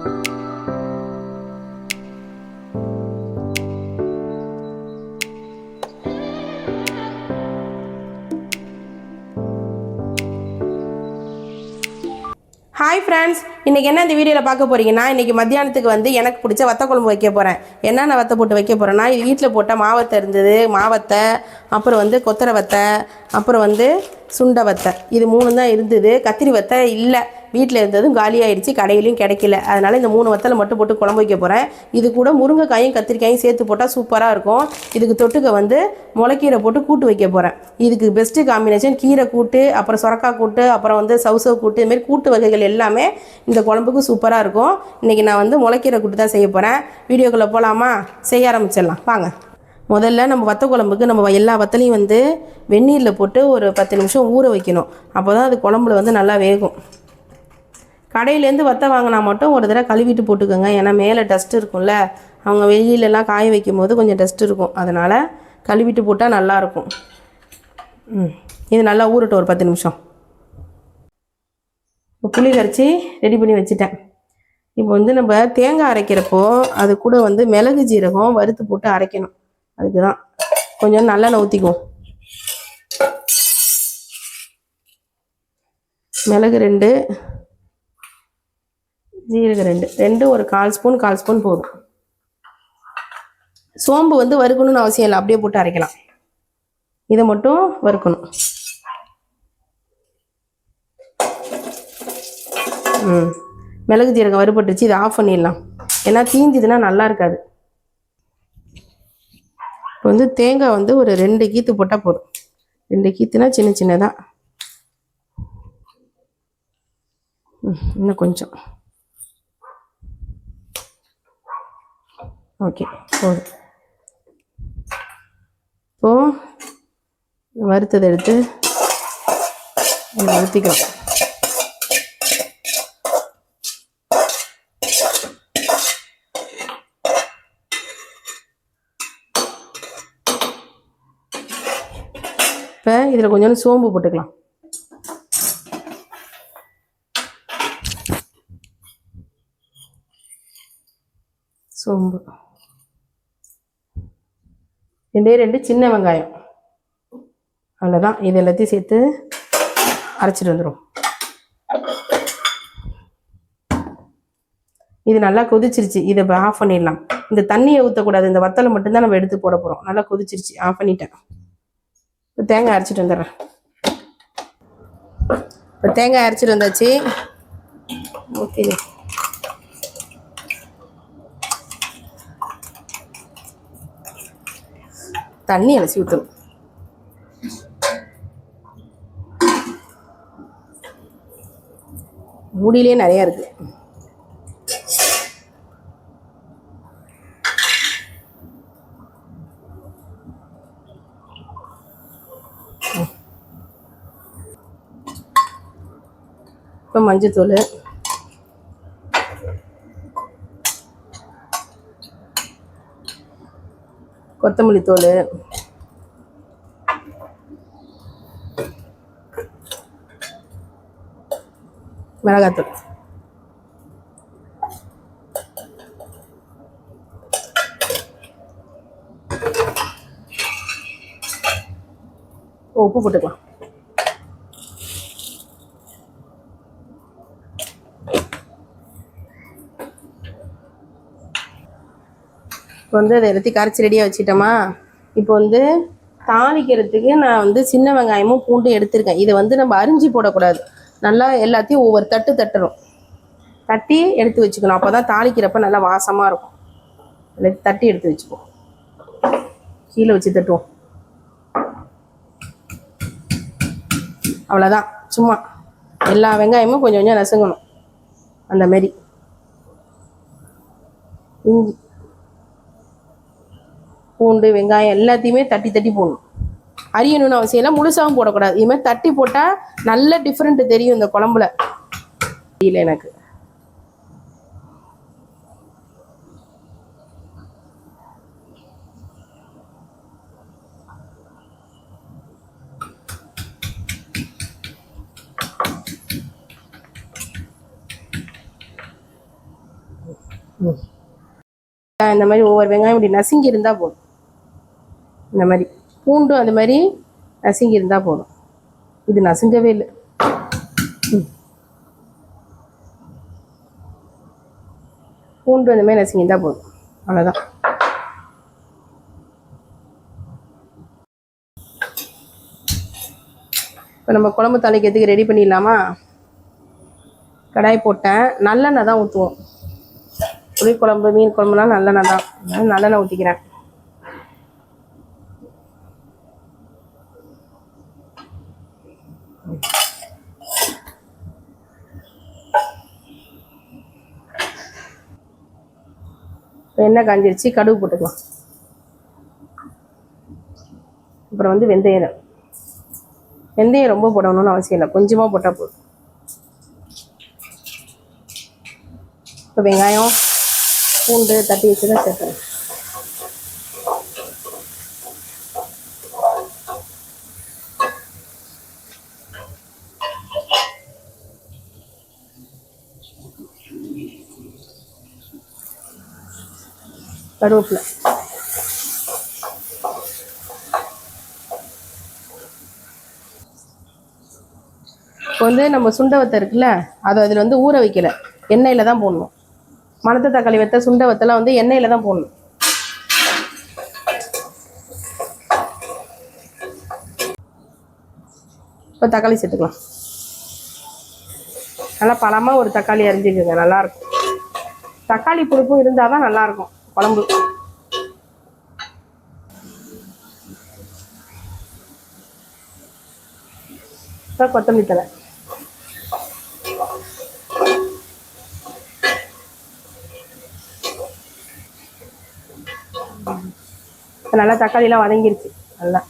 Hi friends இன்றைக்கி என்ன இந்த வீடியோவில் பார்க்க போறீங்கன்னா இன்றைக்கி மத்தியானத்துக்கு வந்து எனக்கு பிடிச்ச வத்த குழம்பு வைக்க போகிறேன் என்னென்ன வத்தை போட்டு வைக்க போகிறேன்னா வீட்டில் போட்ட மாவத்தை இருந்தது மாவத்தை அப்புறம் வந்து கொத்தரை வத்தை அப்புறம் வந்து சுண்டை வத்தை இது மூணு தான் இருந்தது. கத்திரி வத்தை இல்லை. வீட்டில் இருந்ததும் காலியாயிடுச்சு. கடையிலையும் கிடைக்கல. அதனால் இந்த மூணு வத்தலை மட்டும் போட்டு குழம்பு வைக்க போகிறேன் இது கூட முருங்கைக்காயும் கத்திரிக்காயும் சேர்த்து போட்டால் சூப்பராக இருக்கும். இதுக்கு தொட்டுக்க வந்து முளைக்கீரை போட்டு கூட்டு வைக்க போகிறேன் இதுக்கு பெஸ்ட்டு காம்பினேஷன் கீரை கூட்டு அப்புறம் சுரக்காய் கூட்டு அப்புறம் வந்து சவுசவு கூட்டு இதுமாரி கூட்டு வகைகள் எல்லாமே இந்த குழம்புக்கு சூப்பராக இருக்கும். இன்றைக்கி நான் வந்து முளைக்கீரை கூட்டு தான் செய்ய போகிறேன் வீடியோக்குள்ளே போகலாமா செய்ய ஆரம்பிச்சிடலாம். வாங்க. முதல்ல நம்ம வத்த குழம்புக்கு நம்ம எல்லா வத்தலையும் வந்து வெந்நீரில் போட்டு ஒரு பத்து நிமிஷம் ஊற வைக்கணும். அப்போ தான் அது குழம்புல வந்து நல்லா வேகும். கடையிலேருந்து வத்த வாங்கினா மட்டும் ஒரு தடவை கழுவிட்டு போட்டுக்கோங்க. ஏன்னா மேலே டஸ்ட் இருக்கும்ல. அவங்க வெளியிலலாம் காய வைக்கும் போது கொஞ்சம் டஸ்ட் இருக்கும். அதனால் கழுவிட்டு போட்டால் நல்லாயிருக்கும் ம். இது நல்லா ஊறட்டும் ஒரு பத்து நிமிஷம். இப்போ புளி கரைச்சி ரெடி பண்ணி வச்சுட்டேன். இப்போ வந்து நம்ம தேங்காய் அரைக்கிறப்போ அது கூட வந்து மிளகு ஜீரகம் வறுத்து போட்டு அரைக்கணும். அதுக்கு தான் கொஞ்சம் நல்லெண்ணெய் ஊற்றிக்குவோம் மிளகு ரெண்டு ஜீரகம் ரெண்டு. ரெண்டு ஒரு கால் ஸ்பூன் கால் ஸ்பூன் போதும் சோம்பு வந்து வறுக்கணும்னு அவசியம் இல்லை. அப்படியே போட்டு அரைக்கலாம். இதை மட்டும் வறுக்கணும். ம். மிளகு ஜீரகம் வறுபட்டுருச்சு. இதை ஆஃப் பண்ணிடலாம். ஏன்னா தீஞ்சுதுன்னா நல்லா இருக்காது. இப்போ வந்து தேங்காய் வந்து ஒரு ரெண்டு கீத்து போட்டால் போதும். ரெண்டு கீத்துனா சின்ன சின்னதாக இன்னும் கொஞ்சம். ஓகே போதும். இப்போது வறுத்ததை எடுத்து இதில் இப்போ இதில் கொஞ்சோண்டு சோம்பு போட்டுக்கலாம். சோம்பு. ரெண்டே ரெண்டு சின்ன வெங்காயம். அவ்வளோதான் இது எல்லாத்தையும் சேர்த்து அரைச்சிட்டு வந்துடும் இது நல்லா கொதிச்சிருச்சு. இதை இப்போ ஆஃப் பண்ணிடலாம். இந்த தண்ணியை ஊற்றக்கூடாது இந்த வத்தலை மட்டும்தான் நம்ம எடுத்து போட போகிறோம் நல்லா கொதிச்சிருச்சு. ஆஃப் பண்ணிட்டேன். இப்போ தேங்காய் அரைச்சிட்டு வந்துடுறேன். இப்போ தேங்காய் அரைச்சிட்டு வந்தாச்சு. ஓகே தண்ணி அலசி ஊற்றணும் மூடியிலே நிறையா இருக்கு. மஞ்சத்தூள். கொத்தமல்லி தூள். மிளகாத்தூள். உப்பு போட்டுக்கலாம். இப்போ வந்து அதை எல்லாத்தையும் கரைச்சி ரெடியாக வச்சுட்டோமா? இப்போ வந்து தாளிக்கிறதுக்கு நான் வந்து சின்ன வெங்காயமும் பூண்டும் எடுத்திருக்கேன். இதை வந்து நம்ம அரிஞ்சு போடக்கூடாது. நல்லா எல்லாத்தையும் ஒவ்வொரு தட்டு தட்டணும். தட்டி எடுத்து வச்சுக்கணும். அப்போ தான் தாளிக்கிறப்ப நல்லா வாசமாக இருக்கும். எல்லாத்தையும் தட்டி எடுத்து வச்சுக்குவோம். கீழே வச்சு தட்டுவோம். அவ்வளோதான் சும்மா எல்லா வெங்காயமும் கொஞ்சம் கொஞ்சம் நசுங்கணும். அந்த மாரி இஞ்சி. பூண்டு வெங்காயம் எல்லாத்தையுமே தட்டி தட்டி போடணும். அரியணும்னு அவசியம் இல்லை. முழுசாவும் போடக்கூடாது. இது மாதிரி தட்டி போட்டால் நல்ல டிஃப்ரெண்ட் தெரியும் இந்த குழம்புல. தெரியல எனக்கு. இந்த மாதிரி ஒவ்வொரு வெங்காயம் இப்படி நசுங்கி இருந்தால் போதும். இந்த மாதிரி பூண்டும் அந்த மாதிரி நசுங்கி இருந்தால் போதும். இது நசுங்கவே இல்லை. பூண்டு அந்த மாதிரி நசுங்கி இருந்தால் போதும். அவ்வளோதான் இப்போ நம்ம குழம்பு தாளிக்கிறதுக்கு ரெடி பண்ணிடலாமா? கடாய் போட்டேன். நல்லெண்ணெய் தான் ஊற்றுவோம் புளி குழம்பு மீன் குழம்புலாம் நல்லெண்ணெய் தான். நல்லெண்ணெய் ஊற்றிக்கிறேன் எண்ணெய் காஞ்சிருச்சு கடுகு போட்டுக்கலாம். அப்புறம் வந்து வெந்தயம். வெந்தயம் ரொம்ப போடணும்னு அவசியம் இல்லை. கொஞ்சமாக போட்டால் போதும். இப்போ வெங்காயம் பூண்டு தட்டி வச்சு தான் சேர்க்கணும். கருவேப்பிலை. இப்போ வந்து நம்ம சுண்டை வத்தை இருக்குல்ல அதை அதில் வந்து ஊற வைக்கல. எண்ணெயில் தான் போடணும். மணத்த தக்காளி வத்த சுண்டை வத்தெல்லாம் வந்து எண்ணெயில் தான் போடணும். இப்போ தக்காளி சேர்த்துக்கலாம். நல்லா பழமாக ஒரு தக்காளி அரிஞ்சுக்குங்க நல்லாயிருக்கும் தக்காளி புளிப்பும் இருந்தால் தான் நல்லாயிருக்கும் குழம்பு. இப்போ கொத்தமல்லி தழை. இப்போ நல்லா தக்காளிலாம் வதங்கிருச்சு. நல்லா.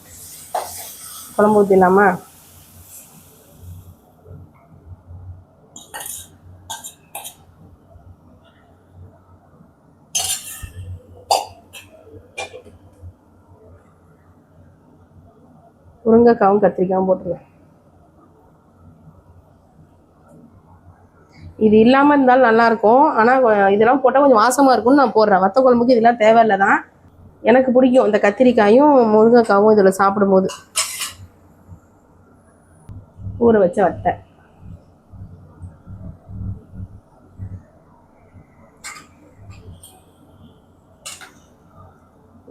குழம்பு ஊற்றிடலாமா முருங்கைக்காவும் கத்திரிக்காயும் போட்டுருவேன் இது இல்லாமல் இருந்தாலும் நல்லாயிருக்கும் ஆனால் இதெல்லாம் போட்டால் கொஞ்சம் வாசமாக இருக்கும்னு நான் போடுறேன். வத்த குழம்புக்கு இதெல்லாம் தேவையில்லை தான் எனக்கு பிடிக்கும் இந்த கத்திரிக்காயும் முருங்கைக்காவும் இதில் சாப்பிடும்போது. ஊற வச்ச வட்டை.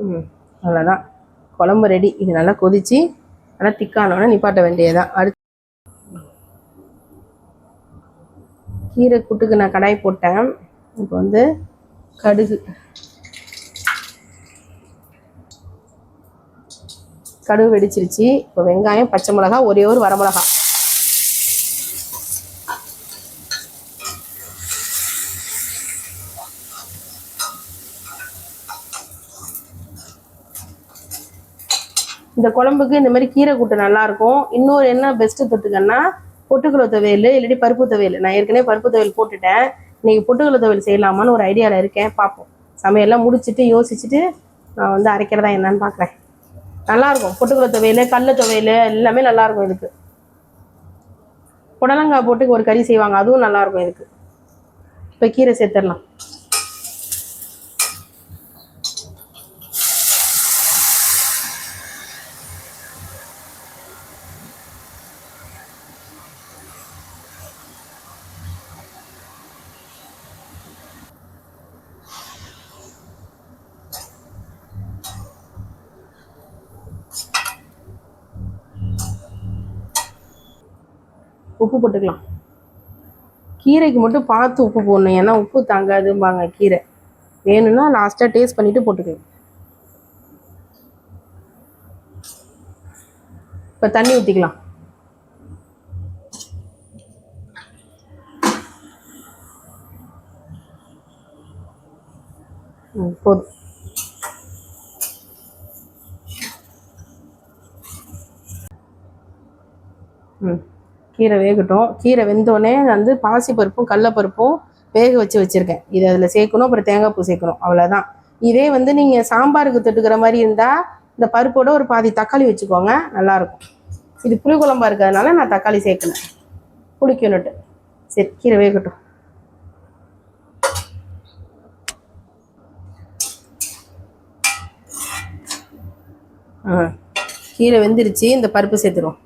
ம் அவ்வளோதான் குழம்பு ரெடி இது நல்லா கொதிச்சு ஆனால் திக்கானோடனே நிப்பாட்ட வேண்டியதுதான். அடுத்து கீரை கூட்டுக்கு நான் கடாய் போட்டேன். இப்போ வந்து கடுகு. கடுகு வெடிச்சிருச்சு. இப்போ வெங்காயம் பச்சை மிளகா ஒரே ஒரு வரமிளகா இந்த குழம்புக்கு இந்த மாதிரி கீரை கூட்டு நல்லா இருக்கும் இன்னொரு என்ன பெஸ்ட் தொட்டுக்கன்னா பொட்டுக்கடலை துவையல் இல்லாட்டி பருப்பு துவையல். நான் ஏற்கனவே பருப்பு துவையல் போட்டுட்டேன். இன்னைக்கு பொட்டுக்கடலை துவையல் செய்யலாமான்னு ஒரு ஐடியாவில் இருக்கேன். பார்ப்போம். சமையல்லாம் முடிச்சுட்டு யோசிச்சுட்டு நான் வந்து அரைக்கிறதா என்னன்னு பார்க்குறேன் நல்லாயிருக்கும். பொட்டுக்கடலை துவையல் கடல துவையல் எல்லாமே நல்லாயிருக்கும் இதுக்கு. புடலங்காய் போட்டு ஒரு கறி செய்வாங்க. அதுவும் நல்லாயிருக்கும் இதுக்கு. இப்போ கீரை சேர்த்துடலாம். உப்பு போட்டுக்கலாம். கீரைக்கு மட்டும் பார்த்து உப்பு போடணும். ஏன்னா உப்பு தாங்காதும்பாங்க கீரை. வேணும்னா லாஸ்ட்டாக டேஸ்ட் பண்ணிட்டு போட்டுக்கலாம். இப்போ தண்ணி ஊற்றிக்கலாம் போதும். கீரை வேகட்டும். கீரை வெந்தோடனே வந்து பாசி பருப்பும் கடலப்பருப்பும் வேக வச்சு வச்சுருக்கேன். இது அதில் சேர்க்கணும் அப்புறம் தேங்காய் பூ சேர்க்கணும். அவ்வளோதான் இதே வந்து நீங்கள் சாம்பாருக்கு தொட்டுக்கிற மாதிரி இருந்தால் இந்த பருப்போட ஒரு பாதி தக்காளி வச்சுக்கோங்க. நல்லாயிருக்கும். இது புளி இருக்கிறதுனால நான் தக்காளி சேர்க்கல. புளிக்கணுட்டு சரி கீரை வேகட்டும். ஆ கீரை வெந்துருச்சு. இந்த பருப்பு சேர்த்துருவோம்.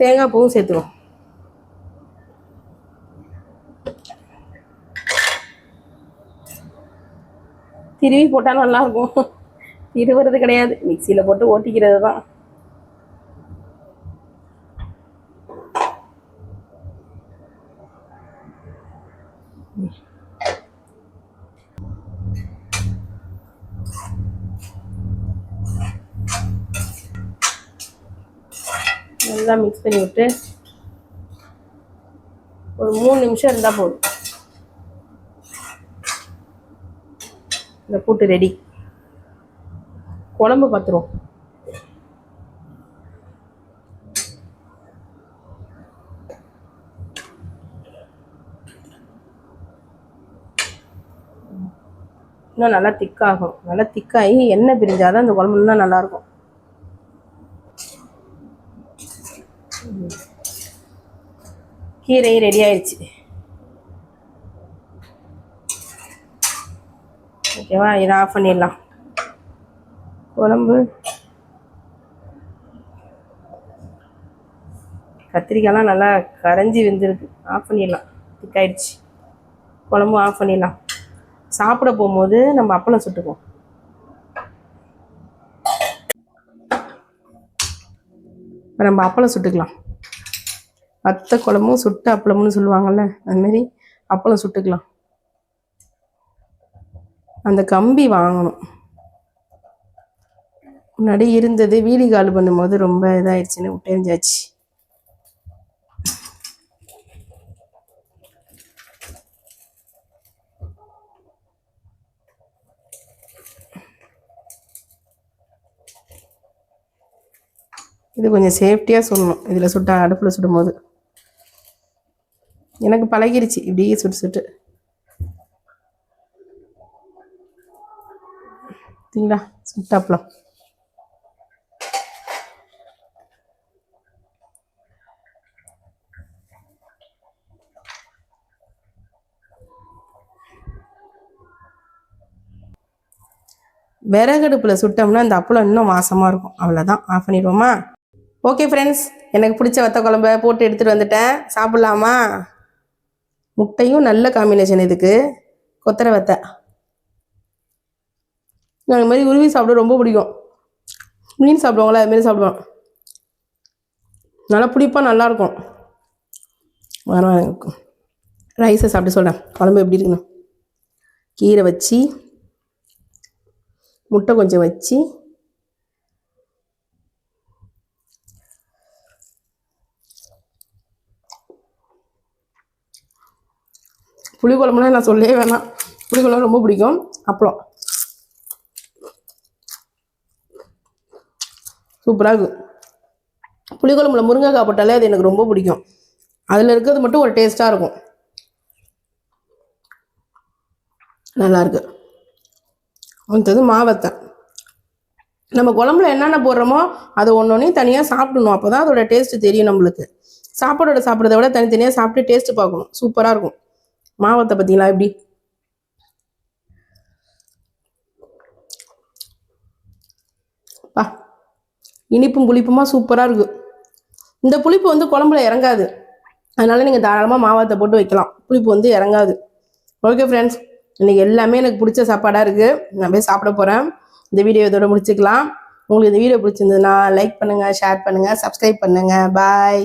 தேங்காய் பூவும் சேர்த்துருவோம். திருவி போட்டால் நல்லாயிருக்கும். திருவுறது கிடையாது. மிக்சியில் போட்டு ஓட்டிக்கிறது தான் நல்லா மிக்ஸ் பண்ணி விட்டு ஒரு மூணு நிமிஷம் இருந்தால் போதும். இந்த கூட்டு ரெடி குழம்பு பார்த்துருவோம் இன்னும் நல்லா திக்காகும் நல்லா திக்காகி எண்ணெய் பிரிஞ்சாதான் இந்த குழம்பு இன்னும் நல்லாயிருக்கும் கீரை ரெடி ஆயிடுச்சு. ஓகேவா இதை ஆஃப் பண்ணிடலாம். குழம்பு. கத்திரிக்காய்லாம் நல்லா கரைஞ்சி வெந்திருக்கு. ஆஃப் பண்ணிடலாம். திக்காயிடுச்சு குழம்பும் ஆஃப் பண்ணிடலாம். சாப்பிட போகும்போது நம்ம அப்பளம் சுட்டுக்குவோம். இப்போ நம்ம அப்பளம் சுட்டுக்கலாம். வத்த குழம்பும் சுட்டு அப்பளம்னு சொல்லுவாங்கள்ல அதுமாரி அப்பளம் சுட்டுக்கலாம். அந்த கம்பி வாங்கணும். முன்னாடி இருந்தது வீடு கால் பண்ணும்போது ரொம்ப இதாகிடுச்சுன்னு விட்டேஞ்சாச்சு இது கொஞ்சம் சேஃப்டியாக சொல்லணும். இதில் சுட்டா அடுப்பில் சுடும்போது. எனக்கு பழகிருச்சு. இப்படியே சுட்டு சுட்டு. சரிங்களா சுட்டாப்பலாம் விறகடுப்பில் சுட்டோம்னா இந்த அப்பளம் இன்னும் வாசமாக இருக்கும். அவ்வளோதான் ஆஃப் பண்ணிடுவோமா? ஓகே ஃப்ரெண்ட்ஸ் எனக்கு பிடிச்ச வத்த குழம்ப போட்டு எடுத்துகிட்டு வந்துட்டேன். சாப்பிட்லாமா? முட்டையும் நல்ல காம்பினேஷன் இதுக்கு. கொத்தரை வத்தை. நான் இது மாதிரி உருவி சாப்பிட ரொம்ப பிடிக்கும். மீன் சாப்பிடுவாங்களா அதுமாரி சாப்பிடுவேன். நல்லா பிடிப்பாக நல்லாயிருக்கும் வர ரைஸை சாப்பிட்டு சொல்கிறேன் குழம்பு எப்படி இருக்குன்னு. கீரை வச்சு முட்டை கொஞ்சம் வச்சு புளிக்குழம்புனா நான் சொல்லவே வேணாம். புளிக்குழம்பு ரொம்ப பிடிக்கும். அப்புறம் சூப்பராக இருக்கும் புளிக்குழம்புல முருங்கைக்காய் போட்டாலே அது எனக்கு ரொம்ப பிடிக்கும். அதில் இருக்கிறது மட்டும் ஒரு டேஸ்ட்டாக இருக்கும். நல்லாயிருக்கு அடுத்தது மாவத்தை. நம்ம குழம்புல என்னென்ன போடுறோமோ அதை ஒன்று ஒன்றையும் தனியாக சாப்பிடணும். அப்போ தான் அதோட டேஸ்ட்டு தெரியும் நம்மளுக்கு. சாப்பாடோட சாப்பிட்றத விட தனித்தனியாக சாப்பிட்டு டேஸ்ட்டு பார்க்கணும். சூப்பராக இருக்கும். மாவத்தை பார்த்தீங்களா எப்படி? பா இனிப்பும் புளிப்புமா சூப்பராக இருக்குது இந்த புளிப்பு வந்து குழம்புல இறங்காது. அதனால நீங்கள் தாராளமாக மாவாத்தை போட்டு வைக்கலாம். புளிப்பு வந்து இறங்காது. ஓகே ஃப்ரெண்ட்ஸ் இன்றைக்கி எல்லாமே எனக்கு பிடிச்ச சாப்பாடாக இருக்குது நான் போய் சாப்பிட போகிறேன் இந்த வீடியோ இதோட முடிச்சுக்கலாம். உங்களுக்கு இந்த வீடியோ பிடிச்சிருந்ததுன்னா லைக் பண்ணுங்கள் ஷேர் பண்ணுங்கள் சப்ஸ்கிரைப் பண்ணுங்கள் பாய்